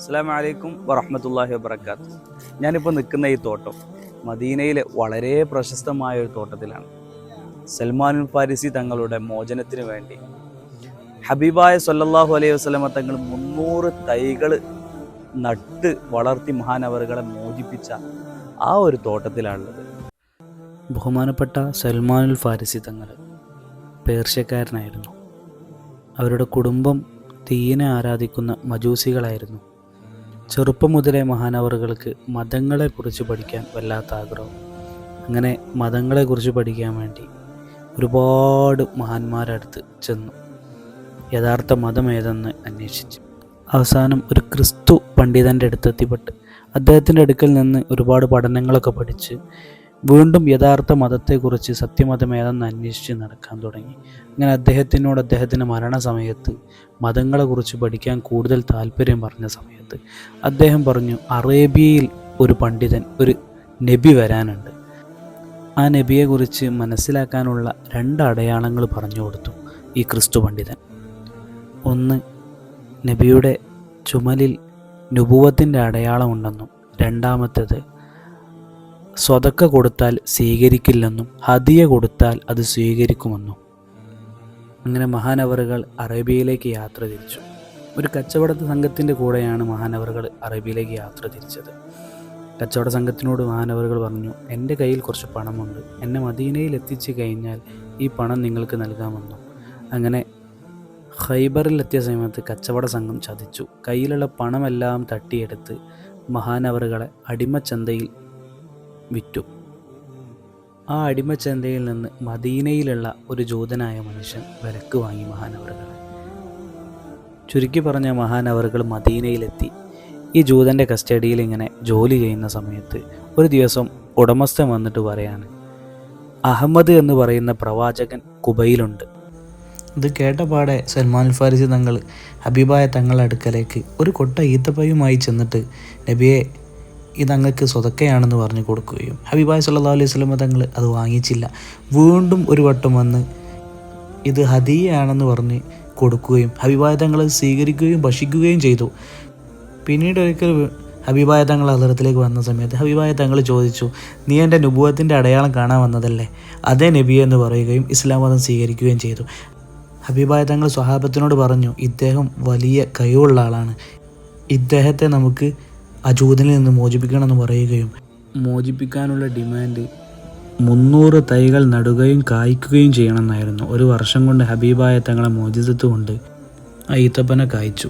അസ്സാം വലൈക്കും വറഹമത്തല്ലാഹി വബർക്കാത്ത് ഞാനിപ്പോൾ നിൽക്കുന്ന ഈ തോട്ടം മദീനയിലെ വളരെ പ്രശസ്തമായ ഒരു തോട്ടത്തിലാണ്. സൽമാനുൽ ഫാരിസി തങ്ങളുടെ മോചനത്തിന് വേണ്ടി ഹബീബായ സല്ലല്ലാഹു അലൈഹി വസ്ലമ തങ്ങൾ മുന്നൂറ് തൈകൾ നട്ട് വളർത്തി മഹാനവറുകളെ മോചിപ്പിച്ച ആ ഒരു തോട്ടത്തിലാണുള്ളത്. ബഹുമാനപ്പെട്ട സൽമാനുൽ ഫാരിസി തങ്ങൾ പേർഷ്യക്കാരനായിരുന്നു. അവരുടെ കുടുംബം തീയനെ ആരാധിക്കുന്ന മജൂസികളായിരുന്നു. ചെറുപ്പം മുതലേ മഹാനവറുകൾക്ക് മതങ്ങളെക്കുറിച്ച് പഠിക്കാൻ വല്ലാത്ത ആഗ്രഹം. അങ്ങനെ മതങ്ങളെക്കുറിച്ച് പഠിക്കാൻ വേണ്ടി ഒരുപാട് മഹാന്മാരടുത്ത് ചെന്നു. യഥാർത്ഥ മതം ഏതെന്ന് അന്വേഷിച്ചു. അവസാനം ഒരു ക്രിസ്തു പണ്ഡിതന്റെ അടുത്തെത്തിപ്പെട്ട് അദ്ദേഹത്തിന്റെ അടുക്കൽ നിന്ന് ഒരുപാട് പഠനങ്ങളൊക്കെ പഠിച്ച് വീണ്ടും യഥാർത്ഥ മതത്തെക്കുറിച്ച് സത്യമതം ഏതെന്ന് അന്വേഷിച്ച് നടക്കാൻ തുടങ്ങി. അങ്ങനെ അദ്ദേഹത്തിനോട് അദ്ദേഹത്തിന്റെ മരണസമയത്ത് മതങ്ങളെക്കുറിച്ച് പഠിക്കാൻ കൂടുതൽ താല്പര്യം പറഞ്ഞ സമയത്ത് അദ്ദേഹം പറഞ്ഞു അറേബ്യയിൽ ഒരു പണ്ഡിതൻ ഒരു നബി വരാനുണ്ട്. ആ നബിയെക്കുറിച്ച് മനസ്സിലാക്കാനുള്ള രണ്ട് അടയാളങ്ങൾ പറഞ്ഞു കൊടുത്തു ഈ ക്രിസ്തു പണ്ഡിതൻ. ഒന്ന് നബിയുടെ ചുമലിൽ നുപുവത്തിന്റെ അടയാളമുണ്ടെന്നും രണ്ടാമത്തേത് സ്വതക്ക കൊടുത്താൽ സ്വീകരിക്കില്ലെന്നും ഹദിയ കൊടുത്താൽ അത് സ്വീകരിക്കുമെന്നും. അങ്ങനെ മഹാനവറുകൾ അറേബ്യയിലേക്ക് യാത്ര തിരിച്ചു. ഒരു കച്ചവട സംഘത്തിന്റെ കൂടെയാണ് മഹാനവറുകൾ അറേബ്യയിലേക്ക് യാത്ര തിരിച്ചത്. കച്ചവട സംഘത്തിനോട് മഹാനവറുകൾ പറഞ്ഞു എന്റെ കയ്യിൽ കുറച്ച് പണമുണ്ട്. എന്നെ മദീനയിൽ എത്തിച്ചു കഴിഞ്ഞാൽ ഈ പണം നിങ്ങൾക്ക് നൽകാമെന്നും. അങ്ങനെ ഹൈബറിൽ എത്തിയ സമയത്ത് കച്ചവട സംഘം ചതിച്ചു. കയ്യിലുള്ള പണമെല്ലാം തട്ടിയെടുത്ത് മഹാനവറുകളെ അടിമച്ചന്തയിൽ വിറ്റു. ആ അടിമച്ചന്തയിൽ നിന്ന് മദീനയിലുള്ള ഒരു ജൂതനായ മനുഷ്യൻ വിലക്ക് വാങ്ങി മഹാനവറുകളെ. ചുരുക്കി പറഞ്ഞ മഹാനവറുകൾ മദീനയിലെത്തി. ഈ ജൂതന്റെ കസ്റ്റഡിയിൽ ഇങ്ങനെ ജോലി ചെയ്യുന്ന സമയത്ത് ഒരു ദിവസം ഉടമസ്ഥൻ വന്നിട്ട് പറയാണ് അഹമ്മദ് എന്ന് പറയുന്ന പ്രവാചകൻ കുബയിലുണ്ട് ഇത് കേട്ട പാടെ സൽമാൻ ഫാരിസി തങ്ങൾ ഹബീബായ തങ്ങളുടെ അടുക്കലേക്ക് ഒരു കൊട്ട ഈത്തപ്പയുമായി ചെന്നിട്ട് നബിയെ ഇത് അങ്ങക്ക് സ്വതക്കയാണെന്ന് പറഞ്ഞു കൊടുക്കുകയും ഹബീബായ സല്ലാ അലൈഹി സ്വലമ തങ്ങൾ അത് വാങ്ങിച്ചില്ല. വീണ്ടും ഒരു വട്ടം വന്ന് ഇത് ഹദിയാണെന്ന് പറഞ്ഞ് കൊടുക്കുകയും ഹബീബായ തങ്ങൾ സ്വീകരിക്കുകയും ഭക്ഷിക്കുകയും ചെയ്തു. പിന്നീട് ഒരിക്കൽ ഹബീബായ തങ്ങൾ അലറത്തിലേക്ക് വന്ന സമയത്ത് ഹബീബായ തങ്ങൾ ചോദിച്ചു നീ എന്റെ നുഭവത്തിന്റെ അടയാളം കാണാൻ വന്നതല്ലേ? അതേ നബി എന്ന് പറയുകയും ഇസ്ലാം മതം സ്വീകരിക്കുകയും ചെയ്തു. ഹബീബായ തങ്ങൾ സ്വഹാബത്തിനോട് പറഞ്ഞു ഇദ്ദേഹം വലിയ കഴിവുള്ള ആളാണ്. ഇദ്ദേഹത്തെ നമുക്ക് അജൂതനിൽ നിന്ന് മോചിപ്പിക്കണമെന്ന് പറയുകയും മോചിപ്പിക്കാനുള്ള ഡിമാൻഡ് മുന്നൂറ് തൈകൾ നടുകയും കായ്ക്കുകയും ചെയ്യണമെന്നായിരുന്നു. ഒരു വർഷം കൊണ്ട് ഹബീബായ തങ്ങളെ മോചിതത്വം കൊണ്ട് ഈത്തപ്പനെ കായ്ച്ചു.